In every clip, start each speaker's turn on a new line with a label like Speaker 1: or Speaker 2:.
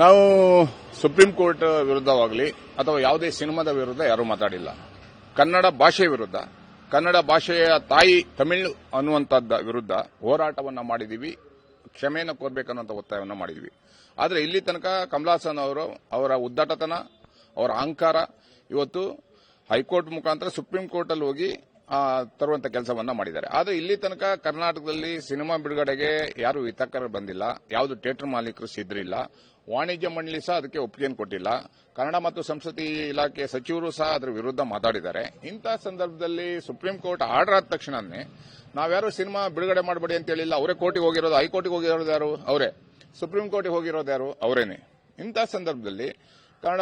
Speaker 1: ನಾವು supreme court ವಿರುದ್ಧವಾಗಲಿ ಅಥವಾ ಯಾವುದೇ ಸಿನಿಮಾದ ವಿರುದ್ಧ ಯಾರೂ ಮಾತಾಡಿಲ್ಲ. ಕನ್ನಡ ಭಾಷೆ ವಿರುದ್ಧ, ಕನ್ನಡ ಭಾಷೆಯ ತಾಯಿ ತಮಿಳು ಅನ್ನುವಂಥದ್ದ ವಿರುದ್ಧ ಹೋರಾಟವನ್ನ ಮಾಡಿದೀವಿ, ಕ್ಷಮೆಯನ್ನು ಕೋರ್ಬೇಕನ್ನುವಂಥ ಒತ್ತಾಯವನ್ನು ಮಾಡಿದ್ವಿ. ಆದರೆ ಇಲ್ಲಿ ತನಕ ಕಮಲಾಸನ್ ಅವರು, ಅವರ ಉದ್ದಟತನ, ಅವರ ಅಹಂಕಾರ, ಇವತ್ತು ಹೈಕೋರ್ಟ್ ಮುಖಾಂತರ ಸುಪ್ರೀಂ ಕೋರ್ಟ್ ಅಲ್ಲಿ ಹೋಗಿ ತರುವಂತ ಕೆಲಸವನ್ನ ಮಾಡಿದ್ದಾರೆ. ಆದರೆ ಇಲ್ಲಿ ತನಕ ಕರ್ನಾಟಕದಲ್ಲಿ ಸಿನಿಮಾ ಬಿಡುಗಡೆಗೆ ಯಾರು ವಿತರಕರು ಬಂದಿಲ್ಲ, ಯಾವುದು ಥಿಯೇಟರ್ ಮಾಲೀಕರು ಸಿದ್ರಿಲ್ಲ ವಾಣಿಜ್ಯ ಮಂಡಳಿ ಸಹ ಅದಕ್ಕೆ ಒಪ್ಪಿಗೆಯನ್ನು ಕೊಟ್ಟಿಲ್ಲ, ಕನ್ನಡ ಮತ್ತು ಸಂಸ್ಕೃತಿ ಇಲಾಖೆ ಸಚಿವರು ಸಹ ಅದರ ವಿರುದ್ಧ ಮಾತಾಡಿದ್ದಾರೆ. ಇಂತಹ ಸಂದರ್ಭದಲ್ಲಿ ಸುಪ್ರೀಂ ಕೋರ್ಟ್ ಆರ್ಡರ್ ಆದ ತಕ್ಷಣನೇ ನಾವ್ಯಾರು ಸಿನಿಮಾ ಬಿಡುಗಡೆ ಮಾಡಬೇಡಿ ಅಂತ ಹೇಳಿಲ್ಲ, ಅವರೇ ಕೋರ್ಟಿಗೆ ಹೋಗಿರೋದು, ಹೈಕೋರ್ಟಿಗೆ ಹೋಗಿರೋದು ಯಾರು? ಅವರೇ. ಸುಪ್ರೀಂ ಕೋರ್ಟಿಗೆ ಹೋಗಿರೋದು ಯಾರು? ಅವರೇನೆ. ಇಂತಹ ಸಂದರ್ಭದಲ್ಲಿ ಕನ್ನಡ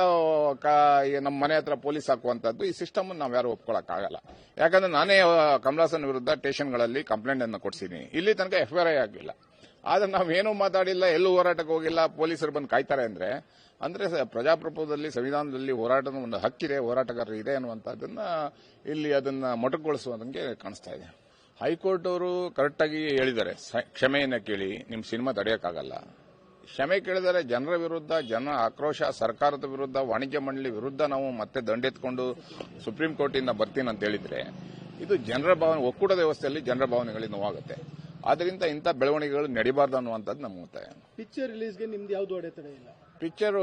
Speaker 1: ನಮ್ಮ ಮನೆ ಹತ್ರ ಪೊಲೀಸ್ ಹಾಕುವಂತದ್ದು, ಈ ಸಿಸ್ಟಮ್ ನಾವು ಯಾರು ಒಪ್ಕೊಳ್ಳೋಕ್ಕಾಗಲ್ಲ ಯಾಕಂದ್ರೆ ನಾನೇ ಕಮಲಾಸನ್ ವಿರುದ್ಧ ಸ್ಟೇಷನ್ಗಳಲ್ಲಿ ಕಂಪ್ಲೇಂಟ್ ಅನ್ನು ಕೊಡ್ಸಿದ್ದೀನಿ ಇಲ್ಲಿ ತನಕ ಎಫ್ಐಆರ್ ಆಗಿಲ್ಲ. ಆದ್ರೆ ನಾವೇನೂ ಮಾತಾಡಿಲ್ಲ, ಎಲ್ಲೂ ಹೋರಾಟಕ್ಕೆ ಹೋಗಿಲ್ಲ, ಪೊಲೀಸರು ಬಂದು ಕಾಯ್ತಾರೆ ಅಂದ್ರೆ ಅಂದ್ರೆ ಪ್ರಜಾಪ್ರಭುತ್ವದಲ್ಲಿ, ಸಂವಿಧಾನದಲ್ಲಿ ಹೋರಾಟದ ಒಂದು ಹಕ್ಕಿದೆ, ಹೋರಾಟಗಾರರು ಇದೆ ಅನ್ನುವಂಥದ್ದನ್ನ ಇಲ್ಲಿ ಅದನ್ನ ಮೊಟಕುಗೊಳಿಸುವಂಗೆ ಕಾಣಿಸ್ತಾ ಇದೆ. ಹೈಕೋರ್ಟ್ ಅವರು ಕರೆಕ್ಟಾಗಿ ಹೇಳಿದ್ದಾರೆ. ಕ್ಷಮೆಯನ್ನ ಕೇಳಿ ನಿಮ್ಮ ಸಿನಿಮಾ ತಡೆಯೋಕ್ಕಾಗಲ್ಲ. ಕ್ಷಮೆ ಕೇಳಿದರೆ ಜನರ ವಿರುದ್ಧ ಜನ ಆಕ್ರೋಶ ಸರ್ಕಾರದ ವಿರುದ್ಧ ವಾಣಿಜ್ಯ ಮಂಡಳಿ ವಿರುದ್ಧ ನಾವು ಮತ್ತೆ ದಂಡೆತ್ಕೊಂಡು ಸುಪ್ರೀಂ ಕೋರ್ಟಿಂದ ಬರ್ತೀನಿ ಅಂತ ಹೇಳಿದ್ರೆ ಇದು ಜನರ ಭಾವನೆ ಒಕ್ಕೂಟ ವ್ಯವಸ್ಥೆಯಲ್ಲಿ ಜನರ ಭಾವನೆಗಳಿಗೆ ನೋವಾಗುತ್ತೆ. ಆದ್ರಿಂದ ಇಂಥ ಬೆಳವಣಿಗೆಗಳು ನಡಿಬಾರ್ದು ಅನ್ನುವಂಥದ್ದು ನಮ್ಮ ಒತ್ತಾಯ
Speaker 2: ಪಿಕ್ಚರ್ ರಿಲೀಸ್ಗೆ ನಿಮ್ದು ಯಾವ್ದು ಅಡೆತಡೆ ಇಲ್ಲ?
Speaker 1: ಪಿಕ್ಚರ್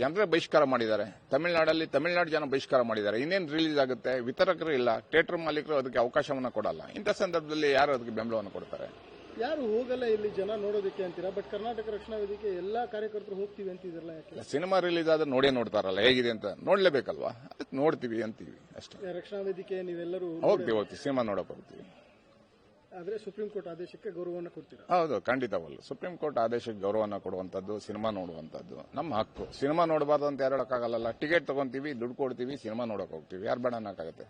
Speaker 1: ಜನರೇ ಬಹಿಷ್ಕಾರ ಮಾಡಿದ್ದಾರೆ. ತಮಿಳುನಾಡಲ್ಲಿ ತಮಿಳುನಾಡು ಜನ ಬಹಿಷ್ಕಾರ ಮಾಡಿದ್ದಾರೆ. ಇನ್ನೇನು ರಿಲೀಸ್ ಆಗುತ್ತೆ? ವಿತರಕರು ಇಲ್ಲ. ಥಿಯೇಟರ್ ಮಾಲೀಕರು ಅದಕ್ಕೆ ಅವಕಾಶವನ್ನು ಕೊಡಲ್ಲ. ಇಂಥ ಸಂದರ್ಭದಲ್ಲಿ ಯಾರು ಅದಕ್ಕೆ ಬೆಂಬಲವನ್ನು ಕೊಡ್ತಾರೆ?
Speaker 2: ಯಾರು ಹೋಗಲ್ಲ ಇಲ್ಲಿ ಜನ ನೋಡೋದಕ್ಕೆ ಅಂತೀರಾ? ಬಟ್ ಕರ್ನಾಟಕ ರಕ್ಷಣಾ ವೇದಿಕೆ ಎಲ್ಲಾ ಕಾರ್ಯಕರ್ತರು ಹೋಗ್ತೀವಿ ಅಂತಿದ್ರಲ್ಲ ಯಾಕೆ?
Speaker 1: ಸಿನಿಮಾ ರಿಲೀಸ್ ಆದ್ರೆ ನೋಡೇ ನೋಡ್ತಾರಲ್ಲ ಹೇಗಿದೆ ಅಂತ ನೋಡ್ಲೇಬೇಕಲ್ವಾ? ಅದಕ್ಕೆ ನೋಡ್ತೀವಿ ಅಂತೀವಿ ಅಷ್ಟೇ.
Speaker 2: ರಕ್ಷಣಾ ವೇದಿಕೆ ನೀವೆಲ್ಲರೂ
Speaker 1: ಹೋಗ್ತೀವಿ ಹೋಗ್ತೀವಿ ಸಿನಿಮಾ ನೋಡಕ್ ಹೋಗ್ತೀವಿ.
Speaker 2: ಆದ್ರೆ ಸುಪ್ರೀಂ ಕೋರ್ಟ್ ಆದೇಶಕ್ಕೆ ಗೌರವವನ್ನು ಕೊಡ್ತೀರಾ?
Speaker 1: ಹೌದು ಖಂಡಿತವಲ್ಲ ಸುಪ್ರೀಂ ಕೋರ್ಟ್ ಆದೇಶಕ್ಕೆ ಗೌರವನ ಕೊಡುವಂಥದ್ದು ಸಿನಿಮಾ ನೋಡುವಂಥದ್ದು ನಮ್ಮ ಹಕ್ಕು. ಸಿನಿಮಾ ನೋಡಬಾರ್ದು ಅಂತ ಯಾರು ಹೇಳಕ್ಕಾಗಲ್ಲ ಟಿಕೆಟ್ ತಗೊಂತೀವಿ ದುಡ್ಡು ಕೊಡ್ತೀವಿ ಸಿನಿಮಾ ನೋಡಕ್ ಹೋಗ್ತೀವಿ. ಯಾರು ಬೇಡ ಅನ್ನಕ್ಕಾಗತ್ತೆ